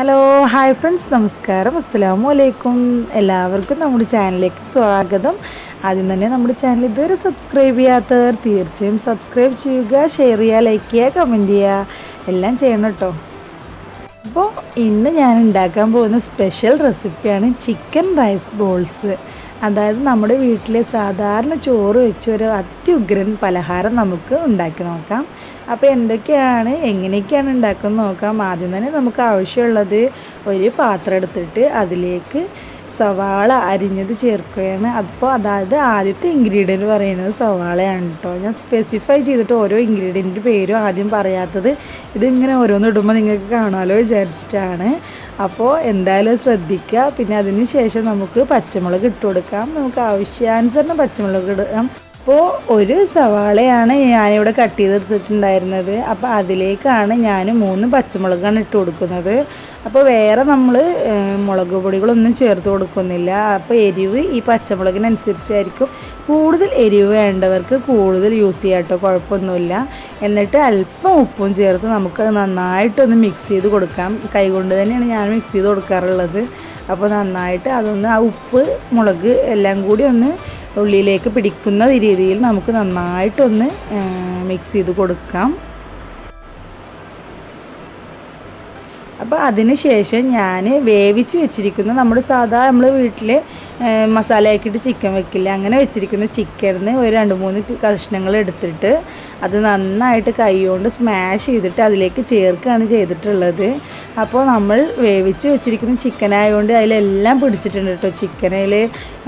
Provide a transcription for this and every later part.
Hello hi friends നമസ്കാരം. അസ്സാം വലൈക്കും എല്ലാവർക്കും നമ്മുടെ ചാനലിലേക്ക് സ്വാഗതം. ആദ്യം തന്നെ നമ്മുടെ ചാനൽ ഇതുവരെ സബ്സ്ക്രൈബ് ചെയ്യാത്തവർ തീർച്ചയായും സബ്സ്ക്രൈബ് ചെയ്യുക ഷെയർ ചെയ്യുക ലൈക്ക് ചെയ്യുക കമന്റ് ചെയ്യുക. എല്ലാം ചെയ്യണം കേട്ടോ. അപ്പോൾ ഇന്ന് ഞാൻ ഉണ്ടാക്കാൻ പോകുന്ന സ്പെഷ്യൽ റെസിപ്പിയാണ് ചിക്കൻ റൈസ് ബോൾസ് അതായത് നമ്മുടെ വീട്ടിലെ സാധാരണ ചോറ് വെച്ചൊരു അത്യുഗ്രൻ പലഹാരം നമുക്ക് ഉണ്ടാക്കി നോക്കാം. അപ്പോൾ എന്തൊക്കെയാണ് എങ്ങനെയൊക്കെയാണ് ഉണ്ടാക്കുന്നത് നോക്കാം. ആദ്യം തന്നെ നമുക്ക് ആവശ്യമുള്ളത് ഒരു പാത്രം എടുത്തിട്ട് അതിലേക്ക് സവാള അരിഞ്ഞത് ചേർക്കുകയാണ്. അപ്പോൾ അതായത് ആദ്യത്തെ ഇൻഗ്രീഡിയന്റ് പറയുന്നത് സവാളയാണ് കേട്ടോ ഞാൻ സ്പെസിഫൈ ചെയ്തിട്ട് ഓരോ ഇൻഗ്രീഡിയന്റ് പേരും ആദ്യം പറയാത്തത് ഇതിങ്ങനെ ഓരോന്ന് ഇടുമ്പോൾ നിങ്ങൾക്ക് കാണാമല്ലോ വിചാരിച്ചിട്ടാണ്. അപ്പോൾ എന്തായാലും ശ്രദ്ധിക്കുക. പിന്നെ അതിന് ശേഷം നമുക്ക് പച്ചമുളക് ഇട്ട് കൊടുക്കാം. നമുക്ക് ആവശ്യാനുസരണം പച്ചമുളക് ഇടാം. അപ്പോൾ ഒരു സവാളയാണ് ഞാനിവിടെ കട്ട് ചെയ്തെടുത്തിട്ടുണ്ടായിരുന്നത്. അപ്പോൾ അതിലേക്കാണ് ഞാൻ മൂന്ന് പച്ചമുളകാണ് ഇട്ട് കൊടുക്കുന്നത്. അപ്പോൾ വേറെ നമ്മൾ മുളക് പൊടികളൊന്നും ചേർത്ത് കൊടുക്കുന്നില്ല. അപ്പോൾ എരിവ് ഈ പച്ചമുളകിനനുസരിച്ചായിരിക്കും. കൂടുതൽ എരിവ് വേണ്ടവർക്ക് കൂടുതൽ യൂസ് ചെയ്യാം കേട്ടോ കുഴപ്പമൊന്നുമില്ല. എന്നിട്ട് അല്പം ഉപ്പും ചേർത്ത് നമുക്ക് നന്നായിട്ടൊന്ന് മിക്സ് ചെയ്ത് കൊടുക്കാം. കൈകൊണ്ട് തന്നെയാണ് ഞാൻ മിക്സ് ചെയ്ത് കൊടുക്കാറുള്ളത്. അപ്പോൾ നന്നായിട്ട് അതൊന്ന് ആ ഉപ്പ് മുളക് എല്ലാം കൂടി ഒന്ന് ഉള്ളിലേക്ക് പിടിക്കുന്ന രീതിയിൽ നമുക്ക് നന്നായിട്ടൊന്ന് മിക്സ് ചെയ്ത് കൊടുക്കാം. അപ്പോൾ അതിന് ശേഷം ഞാൻ വേവിച്ച് വെച്ചിരിക്കുന്ന നമ്മുടെ സാധാ നമ്മൾ വീട്ടിൽ മസാലയാക്കിയിട്ട് ചിക്കൻ വെക്കില്ല. അങ്ങനെ വെച്ചിരിക്കുന്ന ചിക്കനിന്ന് ഒരു രണ്ട് മൂന്ന് കഷ്ണങ്ങൾ എടുത്തിട്ട് അത് നന്നായിട്ട് കൈകൊണ്ട് സ്മാഷ് ചെയ്തിട്ട് അതിലേക്ക് ചേർക്കുകയാണ് ചെയ്തിട്ടുള്ളത്. അപ്പോൾ നമ്മൾ വേവിച്ച് വെച്ചിരിക്കുന്ന ചിക്കൻ ആയതുകൊണ്ട് അതിലെല്ലാം പിടിച്ചിട്ടുണ്ട് കേട്ടോ. ചിക്കനിൽ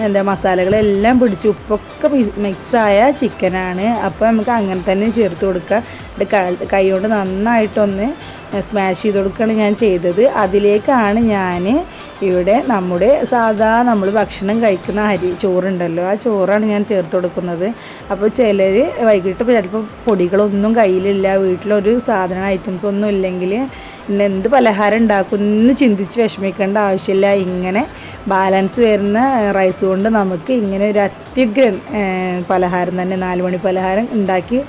എന്താ മസാലകളെല്ലാം പിടിച്ച് ഉപ്പൊക്കെ മിക്സായ ചിക്കനാണ് അപ്പോൾ നമുക്ക് അങ്ങനെ തന്നെ ചേർത്ത് കൊടുക്കുക. കൈ കൊണ്ട് നന്നായിട്ടൊന്ന് സ്മാഷ് ചെയ്ത് കൊടുക്കുകയാണ് ഞാൻ ചെയ്തത്. അതിലേക്കാണ് ഞാൻ ഇവിടെ നമ്മുടെ സാധാ നമ്മൾ ഭക്ഷണം കഴിക്കുന്ന അരി ചോറുണ്ടല്ലോ. ആ ചോറാണ് ഞാൻ ചേർത്ത് കൊടുക്കുന്നത്. അപ്പോൾ ചിലർ വൈകിട്ട് ചിലപ്പോൾ പൊടികളൊന്നും കയ്യിലില്ല. വീട്ടിലൊരു സാധന ഐറ്റംസ് ഒന്നും ഇല്ലെങ്കിൽ ഇന്ന് എന്ത് പലഹാരം ഉണ്ടാക്കും എന്ന് ചിന്തിച്ച് വിഷമിക്കേണ്ട ആവശ്യമില്ല. ഇങ്ങനെ ബാലൻസ് വരുന്ന റൈസ് കൊണ്ട് നമുക്ക് ഇങ്ങനെ ഒരു അത്യുഗ്രൻ പലഹാരം തന്നെ നാലുമണി പലഹാരം ഉണ്ടാക്കി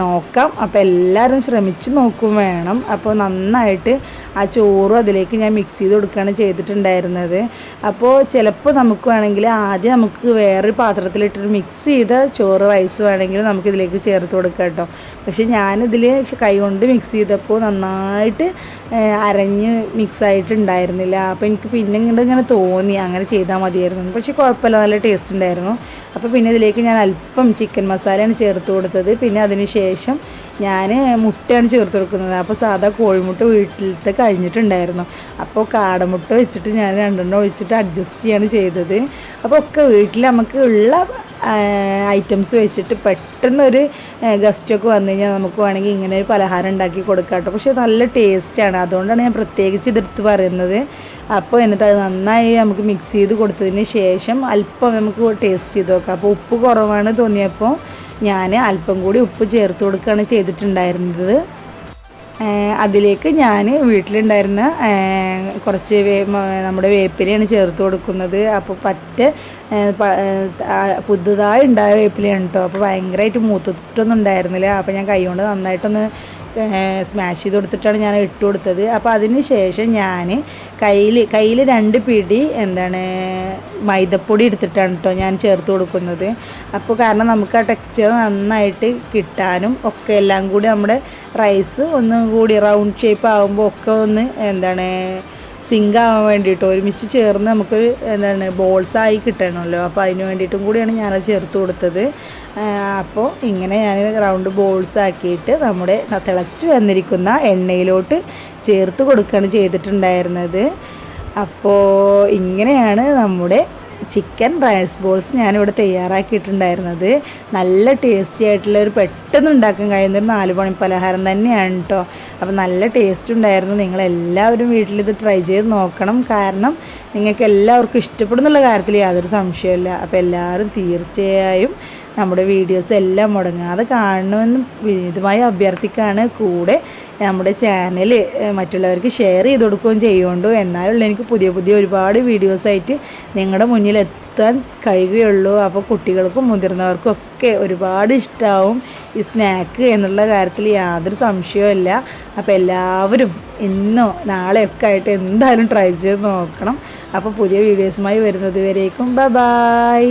നോക്കാം. അപ്പോൾ എല്ലാവരും ശ്രമിച്ച് നോക്കും വേണം. അപ്പോൾ നന്നായിട്ട് ആ ചോറും അതിലേക്ക് ഞാൻ മിക്സ് ചെയ്ത് കൊടുക്കുകയാണ് ചെയ്തിട്ടുണ്ടായിരുന്നത്. അപ്പോൾ ചിലപ്പോൾ നമുക്ക് വേണമെങ്കിൽ ആദ്യം നമുക്ക് വേറൊരു പാത്രത്തിലിട്ടിട്ട് മിക്സ് ചെയ്ത ചോറ് റൈസ് വേണമെങ്കിൽ നമുക്ക് ഇതിലേക്ക് ചേർത്ത് കൊടുക്കാം കേട്ടോ. പക്ഷേ ഞാനിതിൽ കൈ കൊണ്ട് മിക്സ് ചെയ്തപ്പോൾ നന്നായിട്ട് അരഞ്ഞ് മിക്സ് ആയിട്ടുണ്ടായിരുന്നില്ല. അപ്പോൾ എനിക്ക് പിന്നെ ഇങ്ങോട്ട് ഇങ്ങനെ തോന്നി. അങ്ങനെ ചെയ്താൽ മതിയായിരുന്നു പക്ഷേ കുഴപ്പമില്ല. നല്ല ടേസ്റ്റ് ഉണ്ടായിരുന്നു. അപ്പോൾ പിന്നെ ഇതിലേക്ക് ഞാൻ അല്പം ചിക്കൻ മസാലയാണ് ചേർത്ത് കൊടുത്തത്. പിന്നെ അതിന് ശേഷം ഞാൻ മുട്ടയാണ് ചേർത്ത് കൊടുക്കുന്നത്. അപ്പോൾ സാധാ കോഴിമുട്ട വീട്ടിലത്തെ കഴിഞ്ഞിട്ടുണ്ടായിരുന്നു. അപ്പോൾ കാടമുട്ട വെച്ചിട്ട് ഞാൻ രണ്ടെണ്ണം ഒഴിച്ചിട്ട് അഡ്ജസ്റ്റ് ചെയ്യാണ് ചെയ്തത്. അപ്പോൾ ഒക്കെ വീട്ടിൽ നമുക്ക് ഉള്ള ഐറ്റംസ് വെച്ചിട്ട് പെട്ടെന്നൊരു ഗസ്റ്റൊക്കെ വന്നു കഴിഞ്ഞാൽ നമുക്ക് വേണമെങ്കിൽ ഇങ്ങനെ ഒരു പലഹാരം ഉണ്ടാക്കി കൊടുക്കാം പക്ഷേ നല്ല ടേസ്റ്റാണ് അതുകൊണ്ടാണ് ഞാൻ പ്രത്യേകിച്ച് ഇതെടുത്ത് പറയുന്നത്. അപ്പോൾ എന്നിട്ട് അത് നന്നായി നമുക്ക് മിക്സ് ചെയ്ത് കൊടുത്തതിന് ശേഷം അല്പം നമുക്ക് ടേസ്റ്റ് ചെയ്ത് നോക്കാം. അപ്പോൾ ഉപ്പ് കുറവാണ് തോന്നിയപ്പോൾ ഞാൻ അല്പം കൂടി ഉപ്പ് ചേർത്ത് കൊടുക്കുകയാണ് ചെയ്തിട്ടുണ്ടായിരുന്നത്. അതിലേക്ക് ഞാൻ വീട്ടിലുണ്ടായിരുന്ന കുറച്ച് നമ്മുടെ വേപ്പിലയാണ് ചേർത്ത് കൊടുക്കുന്നത്. അപ്പോൾ പറ്റ പുതുതായി ഉണ്ടായ വേപ്പിലയാണ് കേട്ടോ അപ്പോൾ ഭയങ്കരമായിട്ട് മൂത്തിട്ടൊന്നും ഉണ്ടായിരുന്നില്ല. അപ്പോൾ ഞാൻ കൈ കൊണ്ട് നന്നായിട്ടൊന്ന് സ്മാഷ് ചെയ്ത് കൊടുത്തിട്ടാണ് ഞാൻ ഇട്ട് കൊടുത്തത്. അപ്പോൾ അതിന് ശേഷം ഞാൻ കയ്യിൽ കയ്യിൽ രണ്ട് പിടി എന്താണ് മൈദപ്പൊടി എടുത്തിട്ടാണ് കേട്ടോ ഞാൻ ചേർത്ത് കൊടുക്കുന്നത്. അപ്പോൾ കാരണം നമുക്ക് ആ ടെക്സ്ചർ നന്നായിട്ട് കിട്ടാനും ഒക്കെ എല്ലാം കൂടി നമ്മുടെ റൈസ് ഒന്നും കൂടി റൗണ്ട് ഷേപ്പ് ആകുമ്പോൾ ഒക്കെ ഒന്ന് എന്താണ് സിങ്ക് ആവാൻ വേണ്ടിയിട്ട് ഒരുമിച്ച് ചേർന്ന് നമുക്ക് എന്താണ് ബോൾസായി കിട്ടണമല്ലോ. അപ്പോൾ അതിന് വേണ്ടിയിട്ടും കൂടിയാണ് ഞാനത് ചേർത്ത് കൊടുത്തത്. അപ്പോൾ ഇങ്ങനെ ഞാൻ റൗണ്ട് ബോൾസ് ആക്കിയിട്ട് നമ്മുടെ തിളച്ച് വന്നിരിക്കുന്ന എണ്ണയിലോട്ട് ചേർത്ത് കൊടുക്കുകയാണ് ചെയ്തിട്ടുണ്ടായിരുന്നത്. അപ്പോൾ ഇങ്ങനെയാണ് നമ്മുടെ ചിക്കൻ റൈസ് ബോൾസ് ഞാനിവിടെ തയ്യാറാക്കിയിട്ടുണ്ടായിരുന്നത്. നല്ല ടേസ്റ്റി ആയിട്ടുള്ള ഒരു പെട്ടെന്ന് ഉണ്ടാക്കാൻ കഴിയുന്ന ഒരു നാല് മണി പലഹാരം തന്നെയാണ് കേട്ടോ അപ്പോൾ നല്ല ടേസ്റ്റ് ഉണ്ടായിരുന്നു. നിങ്ങളെല്ലാവരും വീട്ടിൽ ഇത് ട്രൈ ചെയ്ത് നോക്കണം. കാരണം നിങ്ങൾക്ക് എല്ലാവർക്കും ഇഷ്ടപ്പെടുന്നുള്ള കാര്യത്തിൽ യാതൊരു സംശയമില്ല അപ്പോൾ എല്ലാവരും തീർച്ചയായും നമ്മുടെ വീഡിയോസ് എല്ലാം മുടങ്ങാതെ കാണണമെന്ന് വിനീതമായി അഭ്യർത്ഥിക്കുകയാണ്. കൂടെ നമ്മുടെ ചാനൽ മറ്റുള്ളവർക്ക് ഷെയർ ചെയ്ത് കൊടുക്കുകയും ചെയ്യുകൊണ്ടു എന്നാലുള്ള എനിക്ക് പുതിയ പുതിയ ഒരുപാട് വീഡിയോസായിട്ട് നിങ്ങളുടെ മുന്നിൽ എത്താൻ കഴിയുകയുള്ളൂ. അപ്പോൾ കുട്ടികൾക്കും മുതിർന്നവർക്കും ഒക്കെ ഒരുപാട് ഇഷ്ടമാവും ഈ സ്നാക്ക് എന്നുള്ള കാര്യത്തിൽ യാതൊരു സംശയവും ഇല്ല. അപ്പോൾ എല്ലാവരും ഇന്നോ നാളെയൊക്കെ ആയിട്ട് എന്തായാലും ട്രൈ ചെയ്ത് നോക്കണം. അപ്പോൾ പുതിയ വീഡിയോസുമായി വരുന്നത് വരേക്കും. Bye bye